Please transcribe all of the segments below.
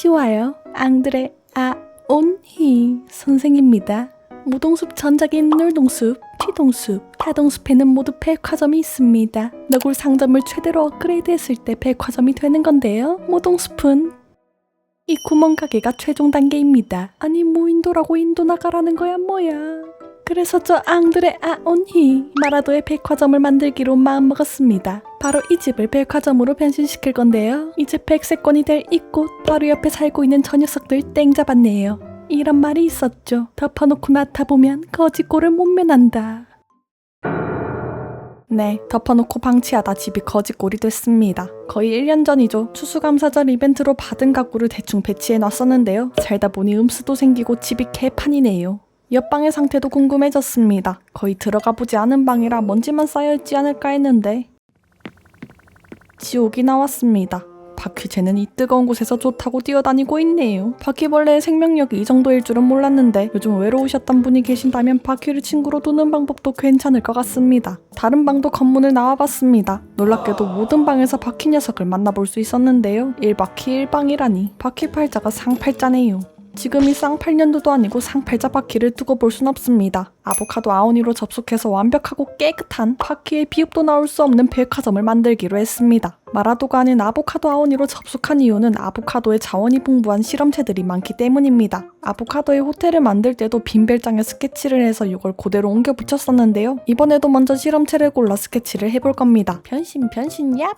쉬워요. 앙드레 아온히 선생입니다. 무동숲, 전작인 놀동숲, 튀동숲, 하동숲에는 모두 백화점이 있습니다. 너굴 상점을 최대로 업그레이드했을 때 백화점이 되는 건데요. 무동숲은 이 구멍 가게가 최종 단계입니다. 아니 뭐 인도라고 인도 나가라는 거야 뭐야. 그래서 저 앙드레 아온히 마라도의 백화점을 만들기로 마음먹었습니다. 바로 이 집을 백화점으로 변신시킬 건데요. 이제 백세권이 될 이곳 바로 옆에 살고 있는 저 녀석들 땡 잡았네요. 이런 말이 있었죠. 덮어놓고 나타보면 거지꼴을 못 면한다. 네, 덮어놓고 방치하다 집이 거지꼴이 됐습니다. 거의 1년 전이죠. 추수감사절 이벤트로 받은 가구를 대충 배치해 놨었는데요. 살다 보니 음수도 생기고 집이 개판이네요. 옆방의 상태도 궁금해졌습니다. 거의 들어가 보지 않은 방이라 먼지만 쌓여있지 않을까 했는데 지옥이 나왔습니다. 바퀴쟤는 이 뜨거운 곳에서 좋다고 뛰어다니고 있네요. 바퀴벌레의 생명력이 이 정도일 줄은 몰랐는데 요즘 외로우셨던 분이 계신다면 바퀴를 친구로 두는 방법도 괜찮을 것 같습니다. 다른 방도 검문을 나와봤습니다. 놀랍게도 모든 방에서 바퀴 녀석을 만나볼 수 있었는데요. 1바퀴 1방이라니 바퀴 팔자가 상팔자네요. 지금이 쌍팔년도도 아니고 상팔자 바퀴를 두고 볼 순 없습니다. 아보카도 아오니로 접속해서 완벽하고 깨끗한 바퀴의 비읍도 나올 수 없는 백화점을 만들기로 했습니다. 마라도가 아닌 아보카도 아오니로 접속한 이유는 아보카도의 자원이 풍부한 실험체들이 많기 때문입니다. 아보카도의 호텔을 만들 때도 빈별장에 스케치를 해서 이걸 그대로 옮겨 붙였었는데요. 이번에도 먼저 실험체를 골라 스케치를 해볼 겁니다. 변신 변신 얍!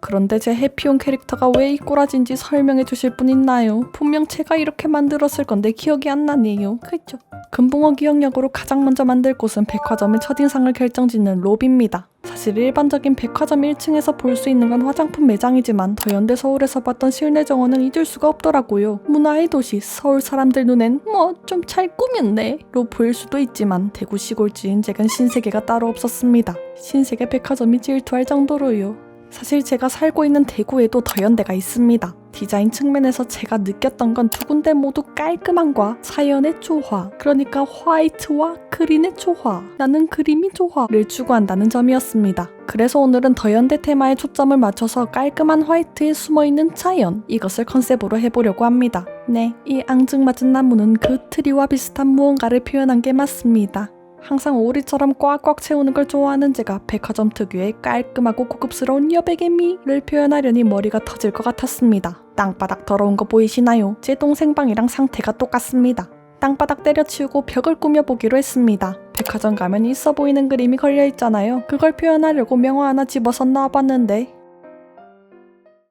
그런데 제 해피온 캐릭터가 왜 이 꼬라진지 설명해 주실 분 있나요? 분명 제가 이렇게 만들었을 건데 기억이 안 나네요. 그죠? 금붕어 기억력으로 가장 먼저 만들 곳은 백화점의 첫인상을 결정짓는 로비입니다. 사실 일반적인 백화점 1층에서 볼 수 있는 건 화장품 매장이지만 더현대 서울에서 봤던 실내 정원은 잊을 수가 없더라고요. 문화의 도시 서울 사람들 눈엔 뭐 좀 잘 꾸몄네로 보일 수도 있지만 대구 시골지인 제겐 신세계가 따로 없었습니다. 신세계 백화점이 질투할 정도로요. 사실 제가 살고 있는 대구에도 더현대가 있습니다. 디자인 측면에서 제가 느꼈던 건 두 군데 모두 깔끔함과 자연의 조화, 그러니까 화이트와 그린의 조화, 나는 그림이 조화를 추구한다는 점이었습니다. 그래서 오늘은 더현대 테마에 초점을 맞춰서 깔끔한 화이트에 숨어있는 자연, 이것을 컨셉으로 해보려고 합니다. 네, 이 앙증맞은 나무는 그 트리와 비슷한 무언가를 표현한 게 맞습니다. 항상 오리처럼 꽉꽉 채우는 걸 좋아하는 제가 백화점 특유의 깔끔하고 고급스러운 여백의미를 표현하려니 머리가 터질 것 같았습니다. 땅바닥 더러운 거 보이시나요? 제 동생 방이랑 상태가 똑같습니다. 땅바닥 때려치우고 벽을 꾸며보기로 했습니다. 백화점 가면 있어 보이는 그림이 걸려있잖아요. 그걸 표현하려고 명화 하나 집어서 넣어봤는데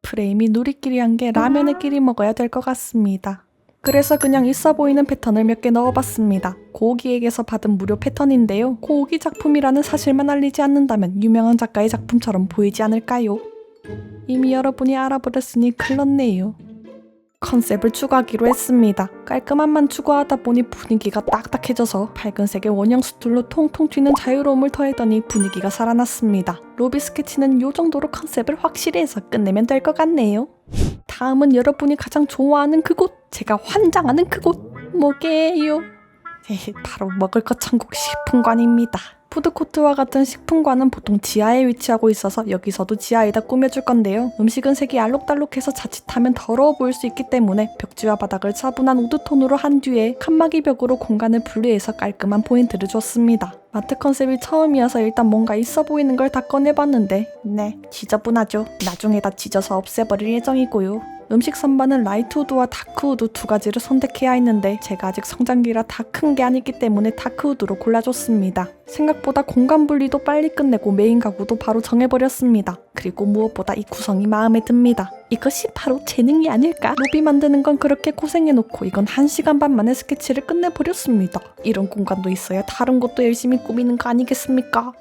프레임이 누리끼리 한 게 라면에 끼리 먹어야 될 것 같습니다. 그래서 그냥 있어 보이는 패턴을 몇 개 넣어봤습니다. 고기에게서 받은 무료 패턴인데요. 고기 작품이라는 사실만 알리지 않는다면 유명한 작가의 작품처럼 보이지 않을까요? 이미 여러분이 알아버렸으니 클렀네요. 컨셉을 추가하기로 했습니다. 깔끔함만 추구하다 보니 분위기가 딱딱해져서 밝은색의 원형 스툴로 통통 튀는 자유로움을 더했더니 분위기가 살아났습니다. 로비 스케치는 요 정도로 컨셉을 확실히 해서 끝내면 될 것 같네요. 다음은 여러분이 가장 좋아하는 그곳, 제가 환장하는 그곳, 뭐게요? 에헤, 바로 먹을 것 천국 식품관입니다. 푸드코트와 같은 식품관은 보통 지하에 위치하고 있어서 여기서도 지하에다 꾸며줄 건데요. 음식은 색이 알록달록해서 자칫하면 더러워 보일 수 있기 때문에 벽지와 바닥을 차분한 우드톤으로 한 뒤에 칸막이 벽으로 공간을 분리해서 깔끔한 포인트를 줬습니다. 마트 컨셉이 처음이어서 일단 뭔가 있어 보이는 걸 다 꺼내봤는데 네, 지저분하죠. 나중에 다 지져서 없애버릴 예정이고요. 음식 선반은 라이트 우드와 다크 우드 두 가지를 선택해야 했는데 제가 아직 성장기라 다 큰 게 아니기 때문에 다크 우드로 골라줬습니다. 생각보다 공간 분리도 빨리 끝내고 메인 가구도 바로 정해버렸습니다. 그리고 무엇보다 이 구성이 마음에 듭니다. 이것이 바로 재능이 아닐까? 로비 만드는 건 그렇게 고생해놓고 이건 1시간 반 만에 스케치를 끝내버렸습니다. 이런 공간도 있어야 다른 것도 열심히 꾸미는 거 아니겠습니까?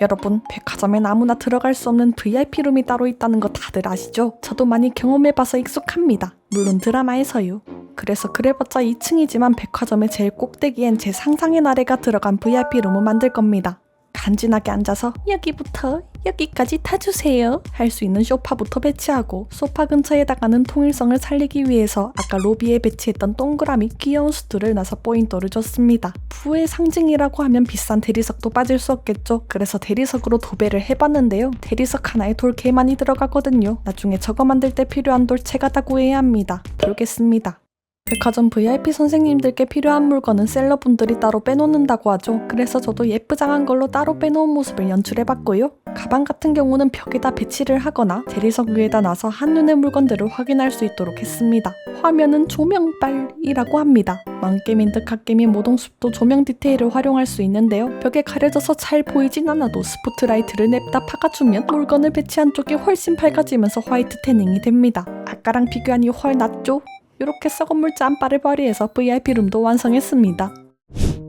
여러분, 백화점엔 아무나 들어갈 수 없는 VIP룸이 따로 있다는 거 다들 아시죠? 저도 많이 경험해봐서 익숙합니다. 물론 드라마에서요. 그래서 그래봤자 2층이지만 백화점의 제일 꼭대기엔 제 상상의 나래가 들어간 VIP룸을 만들 겁니다. 간지나게 앉아서 여기부터 여기까지 타주세요 할 수 있는 소파부터 배치하고 소파 근처에다가는 통일성을 살리기 위해서 아까 로비에 배치했던 동그라미 귀여운 수트를 놔서 포인트를 줬습니다. 부의 상징이라고 하면 비싼 대리석도 빠질 수 없겠죠. 그래서 대리석으로 도배를 해봤는데요. 대리석 하나에 돌개 많이 들어가거든요. 나중에 저거 만들 때 필요한 돌 제가 다 구해야 합니다. 돌겠습니다. 백화점 VIP 선생님들께 필요한 물건은 셀러분들이 따로 빼놓는다고 하죠. 그래서 저도 예쁘장한 걸로 따로 빼놓은 모습을 연출해봤고요. 가방 같은 경우는 벽에다 배치를 하거나 대리석 위에다 놔서 한눈에 물건들을 확인할 수 있도록 했습니다. 화면은 조명빨이라고 합니다. 망게임인듯 갓게임인 모동숲도 조명 디테일을 활용할 수 있는데요. 벽에 가려져서 잘 보이진 않아도 스포트라이트를 냅다 파가주면 물건을 배치한 쪽이 훨씬 밝아지면서 화이트 태닝이 됩니다. 아까랑 비교하니 훨 낫죠? 이렇게 썩은 물 짬바를 발휘해서 VIP 룸도 완성했습니다.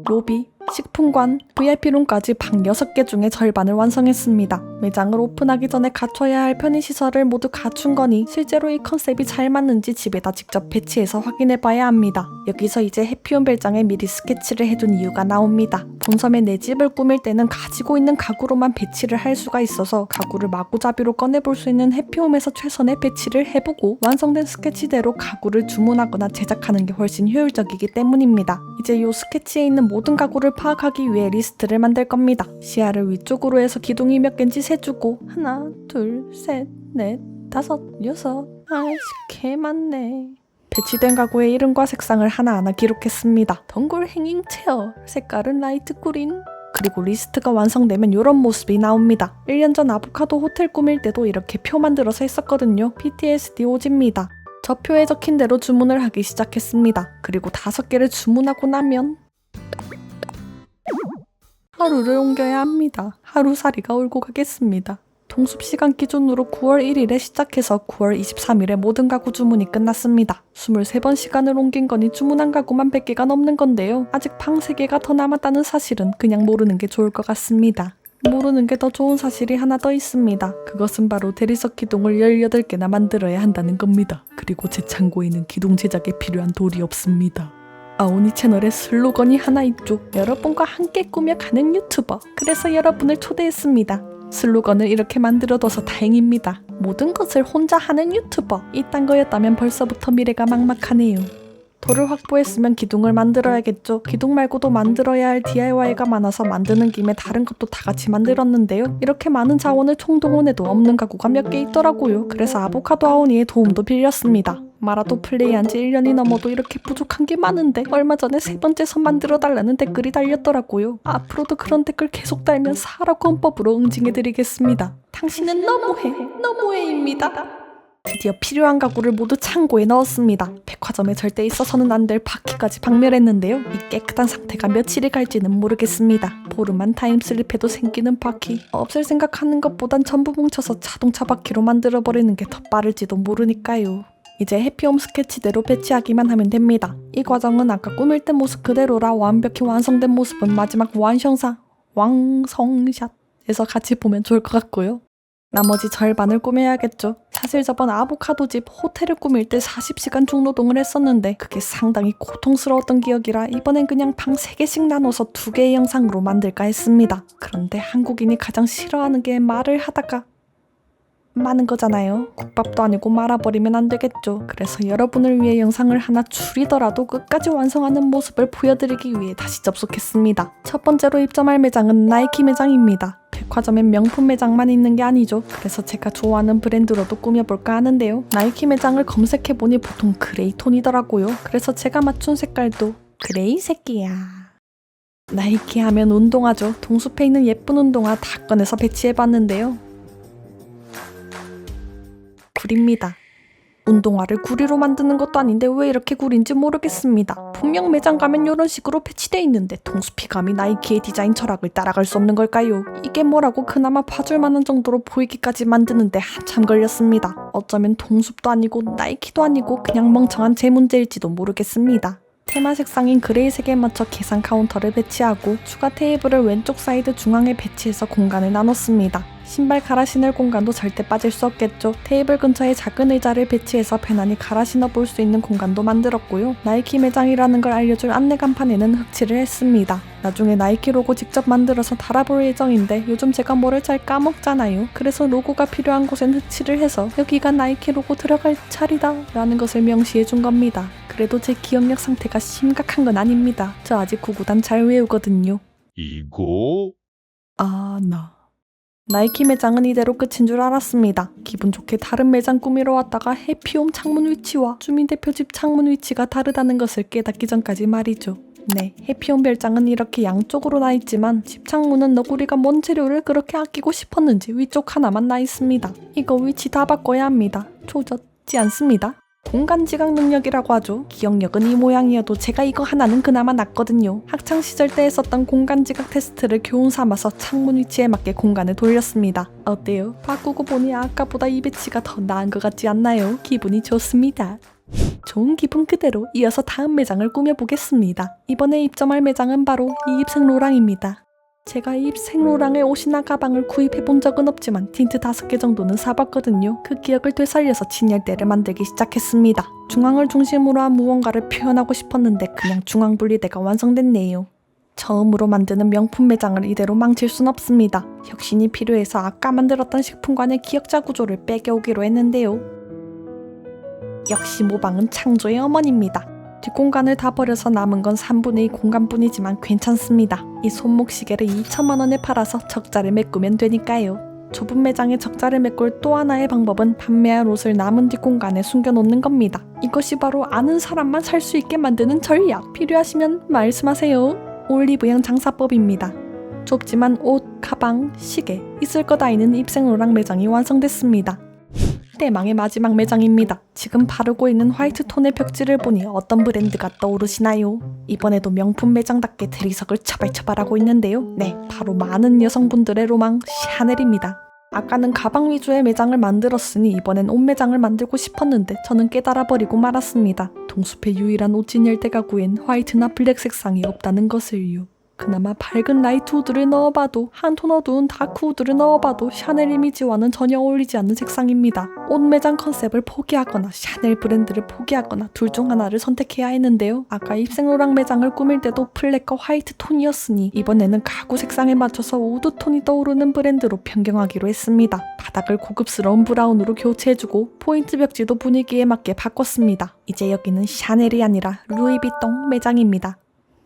로비, 식품관, VIP룸까지 방 6개 중에 절반을 완성했습니다. 매장을 오픈하기 전에 갖춰야 할 편의시설을 모두 갖춘 거니 실제로 이 컨셉이 잘 맞는지 집에다 직접 배치해서 확인해 봐야 합니다. 여기서 이제 해피홈 별장에 미리 스케치를 해둔 이유가 나옵니다. 본섬에 내 집을 꾸밀 때는 가지고 있는 가구로만 배치를 할 수가 있어서 가구를 마구잡이로 꺼내볼 수 있는 해피홈에서 최선의 배치를 해보고 완성된 스케치대로 가구를 주문하거나 제작하는 게 훨씬 효율적이기 때문입니다. 이제 이 스케치에 있는 모든 가구를 파악하기 위해 리스트를 만들 겁니다. 시야를 위쪽으로 해서 기둥이 몇 개인지 세주고 하나, 둘, 셋, 넷, 다섯, 여섯 아이씨 개 많네. 배치된 가구의 이름과 색상을 하나하나 기록했습니다. 덩굴 행잉 체어, 색깔은 라이트 그린, 그리고 리스트가 완성되면 이런 모습이 나옵니다. 1년 전 아보카도 호텔 꾸밀 때도 이렇게 표 만들어서 했었거든요. PTSD 오지입니다. 저 표에 적힌 대로 주문을 하기 시작했습니다. 그리고 다섯 개를 주문하고 나면 하루를 옮겨야 합니다. 하루살이가 울고 가겠습니다. 동습 시간 기준으로 9월 1일에 시작해서 9월 23일에 모든 가구 주문이 끝났습니다. 23번 시간을 옮긴 거니 주문한 가구만 100개가 넘는 건데요. 아직 방 3개가 더 남았다는 사실은 그냥 모르는 게 좋을 것 같습니다. 모르는 게 더 좋은 사실이 하나 더 있습니다. 그것은 바로 대리석 기둥을 18개나 만들어야 한다는 겁니다. 그리고 제 창고에는 기둥 제작에 필요한 돌이 없습니다. 아오니 채널에 슬로건이 하나 있죠. 여러분과 함께 꾸며가는 유튜버. 그래서 여러분을 초대했습니다. 슬로건을 이렇게 만들어둬서 다행입니다. 모든 것을 혼자 하는 유튜버. 이딴 거였다면 벌써부터 미래가 막막하네요. 돌을 확보했으면 기둥을 만들어야겠죠. 기둥 말고도 만들어야 할 DIY가 많아서 만드는 김에 다른 것도 다 같이 만들었는데요. 이렇게 많은 자원을 총동원해도 없는 가구가 몇 개 있더라고요. 그래서 아보카도 아오니의 도움도 빌렸습니다. 마라도 플레이한 지 1년이 넘어도 이렇게 부족한 게 많은데 얼마 전에 세 번째 선 만들어 달라는 댓글이 달렸더라고요. 앞으로도 그런 댓글 계속 달면 사라고 헌법으로 응징해드리겠습니다. 당신은 너무해, 너무해입니다. 드디어 필요한 가구를 모두 창고에 넣었습니다. 백화점에 절대 있어서는 안 될 바퀴까지 박멸했는데요. 이 깨끗한 상태가 며칠이 갈지는 모르겠습니다. 보름만 타임슬립해도 생기는 바퀴. 없을 생각하는 것보단 전부 뭉쳐서 자동차 바퀴로 만들어버리는 게 더 빠를지도 모르니까요. 이제 해피홈 스케치대로 배치하기만 하면 됩니다. 이 과정은 아까 꾸밀 때 모습 그대로라 완벽히 완성된 모습은 마지막 완성사, 왕성샷에서 같이 보면 좋을 것 같고요. 나머지 절반을 꾸며야겠죠. 사실 저번 아보카도 집 호텔을 꾸밀 때 40시간 중노동을 했었는데 그게 상당히 고통스러웠던 기억이라 이번엔 그냥 방 3개씩 나눠서 2개의 영상으로 만들까 했습니다. 그런데 한국인이 가장 싫어하는 게 말을 하다가 많은 거잖아요. 국밥도 아니고 말아버리면 안 되겠죠. 그래서 여러분을 위해 영상을 하나 줄이더라도 끝까지 완성하는 모습을 보여드리기 위해 다시 접속했습니다. 첫 번째로 입점할 매장은 나이키 매장입니다. 백화점엔 명품 매장만 있는 게 아니죠. 그래서 제가 좋아하는 브랜드로도 꾸며볼까 하는데요. 나이키 매장을 검색해보니 보통 그레이 톤이더라고요. 그래서 제가 맞춘 색깔도 그레이 색이야. 나이키 하면 운동화죠. 동숲에 있는 예쁜 운동화 다 꺼내서 배치해봤는데요. 구리입니다. 운동화를 구리로 만드는 것도 아닌데 왜 이렇게 구린지 모르겠습니다. 분명 매장 가면 이런 식으로 배치돼 있는데 감히 나이키의 디자인 철학을 따라갈 수 없는 걸까요? 이게 뭐라고 그나마 봐줄 만한 정도로 보이기까지 만드는데 한참 걸렸습니다. 어쩌면 동숲도 아니고 나이키도 아니고 그냥 멍청한 제 문제일지도 모르겠습니다. 테마 색상인 그레이색에 맞춰 계산 카운터를 배치하고 추가 테이블을 왼쪽 사이드 중앙에 배치해서 공간을 나눴습니다. 신발 갈아 신을 공간도 절대 빠질 수 없겠죠. 테이블 근처에 작은 의자를 배치해서 편안히 갈아 신어 볼 수 있는 공간도 만들었고요. 나이키 매장이라는 걸 알려줄 안내 간판에는 흑칠을 했습니다. 나중에 나이키 로고 직접 만들어서 달아볼 예정인데 요즘 제가 뭐를 잘 까먹잖아요. 그래서 로고가 필요한 곳엔 흑칠을 해서 여기가 나이키 로고 들어갈 자리다 라는 것을 명시해 준 겁니다. 그래도 제 기억력 상태가 심각한 건 아닙니다. 저 아직 구구단 잘 외우거든요. 이거 아, 나. 나이키 매장은 이대로 끝인 줄 알았습니다. 기분 좋게 다른 매장 꾸미러 왔다가 해피홈 창문 위치와 주민 대표 집 창문 위치가 다르다는 것을 깨닫기 전까지 말이죠. 네, 해피홈 별장은 이렇게 양쪽으로 나 있지만 집 창문은 너구리가 뭔 재료를 그렇게 아끼고 싶었는지 위쪽 하나만 나 있습니다. 이거 위치 다 바꿔야 합니다. 조졌지 않습니다. 공간 지각 능력이라고 하죠. 기억력은 이 모양이어도 제가 이거 하나는 그나마 낫거든요. 학창 시절 때 했었던 공간 지각 테스트를 교훈 삼아서 창문 위치에 맞게 공간을 돌렸습니다. 어때요? 바꾸고 보니 아까보다 이 배치가 더 나은 것 같지 않나요? 기분이 좋습니다. 좋은 기분 그대로 이어서 다음 매장을 꾸며보겠습니다. 이번에 입점할 매장은 바로 이입생 로랑입니다. 제가 이 생로랑의 옷이나 가방을 구입해 본 적은 없지만 틴트 다섯 개 정도는 사봤거든요. 그 기억을 되살려서 진열대를 만들기 시작했습니다. 중앙을 중심으로 한 무언가를 표현하고 싶었는데 그냥 중앙 분리대가 완성됐네요. 처음으로 만드는 명품 매장을 이대로 망칠 순 없습니다. 혁신이 필요해서 아까 만들었던 식품관의 기억자 구조를 빼겨오기로 했는데요. 역시 모방은 창조의 어머니입니다. 뒷공간을 다 버려서 남은 건 3분의 2 공간뿐이지만 괜찮습니다. 이 손목 시계를 2천만 원에 팔아서 적자를 메꾸면 되니까요. 좁은 매장에 적자를 메꿀 또 하나의 방법은 판매한 옷을 남은 뒷공간에 숨겨놓는 겁니다. 이것이 바로 아는 사람만 살 수 있게 만드는 전략. 필요하시면 말씀하세요. 올리브영 장사법입니다. 좁지만 옷, 가방, 시계, 있을 것 아이는 입생로랑 매장이 완성됐습니다. 대망의 마지막 매장입니다. 지금 바르고 있는 화이트 톤의 벽지를 보니 어떤 브랜드가 떠오르시나요? 이번에도 명품 매장답게 대리석을 처발처발하고 있는데요. 네, 바로 많은 여성분들의 로망 샤넬입니다. 아까는 가방 위주의 매장을 만들었으니 이번엔 옷 매장을 만들고 싶었는데 저는 깨달아 버리고 말았습니다. 동숲의 유일한 옷 진열대 가구엔 화이트나 블랙 색상이 없다는 것을요. 그나마 밝은 라이트 우드를 넣어봐도 한 톤 어두운 다크 우드를 넣어봐도 샤넬 이미지와는 전혀 어울리지 않는 색상입니다. 옷 매장 컨셉을 포기하거나 샤넬 브랜드를 포기하거나 둘 중 하나를 선택해야 했는데요. 아까 입생로랑 매장을 꾸밀 때도 블랙과 화이트 톤이었으니 이번에는 가구 색상에 맞춰서 우드 톤이 떠오르는 브랜드로 변경하기로 했습니다. 바닥을 고급스러운 브라운으로 교체해주고 포인트 벽지도 분위기에 맞게 바꿨습니다. 이제 여기는 샤넬이 아니라 루이비통 매장입니다.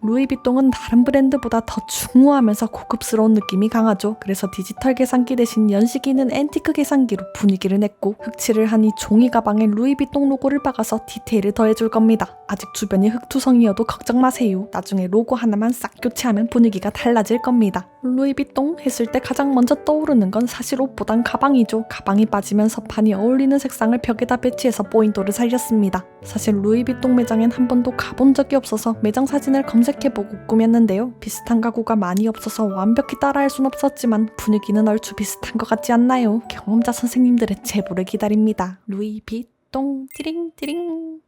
루이비통은 다른 브랜드보다 더 중후하면서 고급스러운 느낌이 강하죠. 그래서 디지털 계산기 대신 연식이는 앤티크 계산기로 분위기를 냈고 흑칠을 한 이 종이 가방에 루이비통 로고를 박아서 디테일을 더해줄 겁니다. 아직 주변이 흑투성이어도 걱정 마세요. 나중에 로고 하나만 싹 교체하면 분위기가 달라질 겁니다. 루이비통 했을 때 가장 먼저 떠오르는 건 사실 옷보단 가방이죠. 가방이 빠지면 서판이 어울리는 색상을 벽에다 배치해서 포인트를 살렸습니다. 사실 루이비통 매장엔 한 번도 가본 적이 없어서 매장 사진을 검색 해보고 꾸몄는데요. 비슷한 가구가 많이 없어서 완벽히 따라할 순 없었지만 분위기는 얼추 비슷한 것 같지 않나요? 경험자 선생님들의 제보를 기다립니다. 루이비통 띠링띠링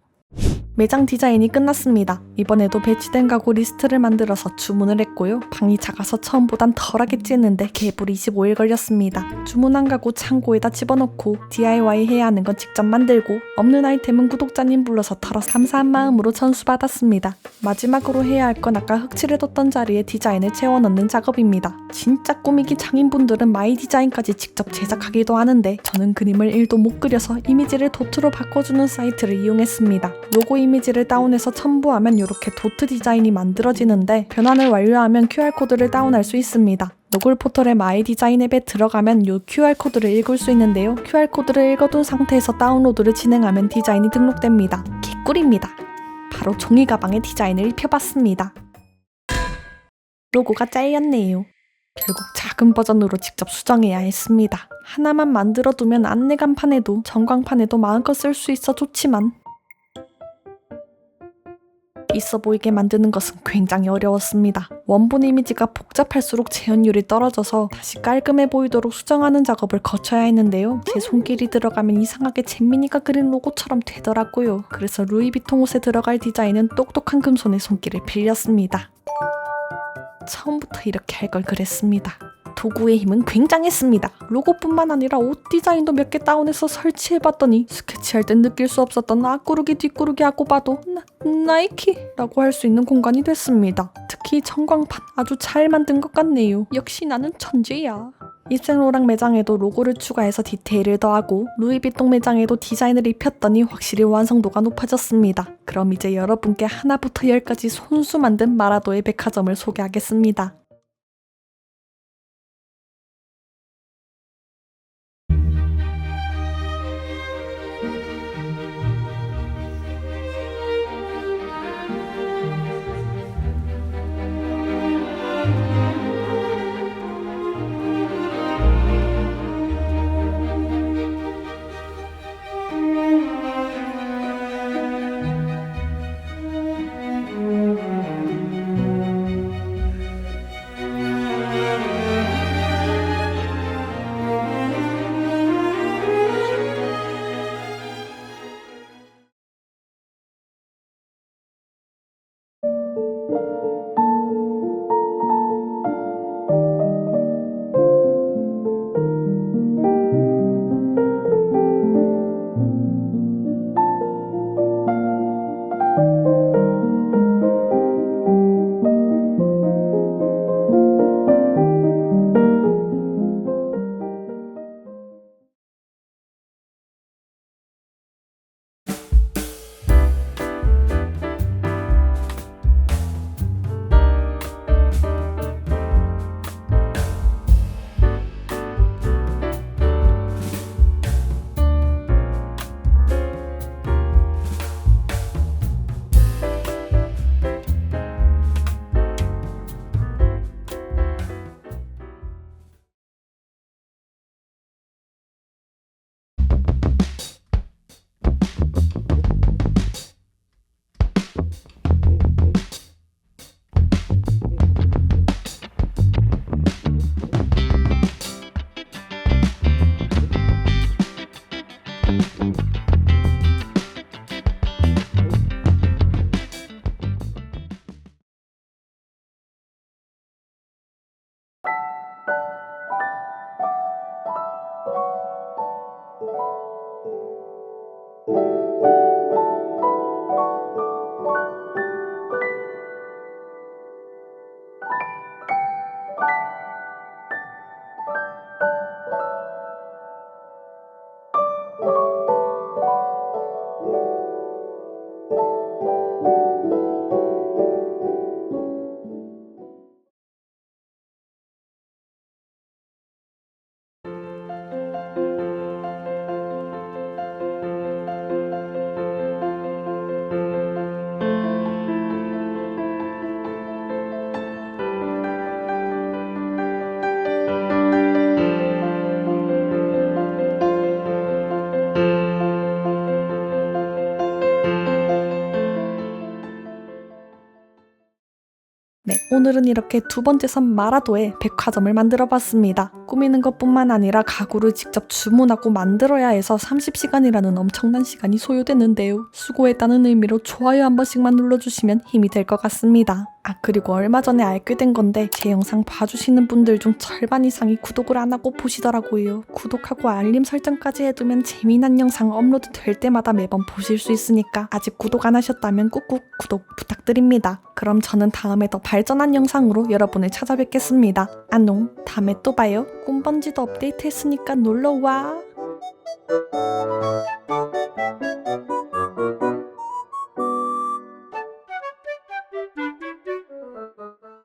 매장 디자인이 끝났습니다. 이번에도 배치된 가구 리스트를 만들어서 주문을 했고요. 방이 작아서 처음보단 덜하겠지 했는데 개불 25일 걸렸습니다. 주문한 가구 창고에다 집어넣고 DIY 해야 하는 건 직접 만들고 없는 아이템은 구독자님 불러서 털어 감사한 마음으로 전수받았습니다. 마지막으로 해야 할 건 아까 흑칠해뒀던 자리에 디자인을 채워넣는 작업입니다. 진짜 꾸미기 장인분들은 마이 디자인까지 직접 제작하기도 하는데 저는 그림을 1도 못 그려서 이미지를 도트로 바꿔주는 사이트를 이용했습니다. 로고 이미지를 다운해서 첨부하면 이렇게 도트 디자인이 만들어지는데 변환을 완료하면 QR코드를 다운할 수 있습니다. 노글 포털의 마이 디자인 앱에 들어가면 이 QR코드를 읽을 수 있는데요. QR코드를 읽어둔 상태에서 다운로드를 진행하면 디자인이 등록됩니다. 개꿀입니다. 바로 종이 가방의 디자인을 입혀봤습니다. 로고가 짜였네요. 결국 작은 버전으로 직접 수정해야 했습니다. 하나만 만들어두면 안내 간판에도 전광판에도 마음껏 쓸 수 있어 좋지만 있어 보이게 만드는 것은 굉장히 어려웠습니다. 원본 이미지가 복잡할수록 재현율이 떨어져서 다시 깔끔해 보이도록 수정하는 작업을 거쳐야 했는데요. 제 손길이 들어가면 이상하게 잼민이가 그린 로고처럼 되더라고요. 그래서 루이비통 옷에 들어갈 디자인은 똑똑한 금손의 손길을 빌렸습니다. 처음부터 이렇게 할 걸 그랬습니다. 도구의 힘은 굉장했습니다. 로고뿐만 아니라 옷 디자인도 몇 개 다운해서 설치해봤더니 스케치할 땐 느낄 수 없었던 앞구르기 뒷구르기 하고 봐도 나, 나이키라고 할 수 있는 공간이 됐습니다. 특히 전광판 아주 잘 만든 것 같네요. 역시 나는 천재야. 입생로랑 매장에도 로고를 추가해서 디테일을 더하고 루이비통 매장에도 디자인을 입혔더니 확실히 완성도가 높아졌습니다. 그럼 이제 여러분께 하나부터 열까지 손수 만든 마라도의 백화점을 소개하겠습니다. 오늘은 이렇게 두 번째 섬 마라도에 백화점을 만들어 봤습니다. 꾸미는 것뿐만 아니라 가구를 직접 주문하고 만들어야 해서 30시간이라는 엄청난 시간이 소요되는데요. 수고했다는 의미로 좋아요 한 번씩만 눌러주시면 힘이 될 것 같습니다. 아 그리고 얼마 전에 알게 된 건데 제 영상 봐주시는 분들 중 절반 이상이 구독을 안 하고 보시더라고요. 구독하고 알림 설정까지 해두면 재미난 영상 업로드 될 때마다 매번 보실 수 있으니까 아직 구독 안 하셨다면 꾹꾹 구독 부탁드립니다. 그럼 저는 다음에 더 발전한 영상으로 여러분을 찾아뵙겠습니다. 안녕 다음에 또 봐요. 꿈번지도 업데이트 했으니까 놀러와.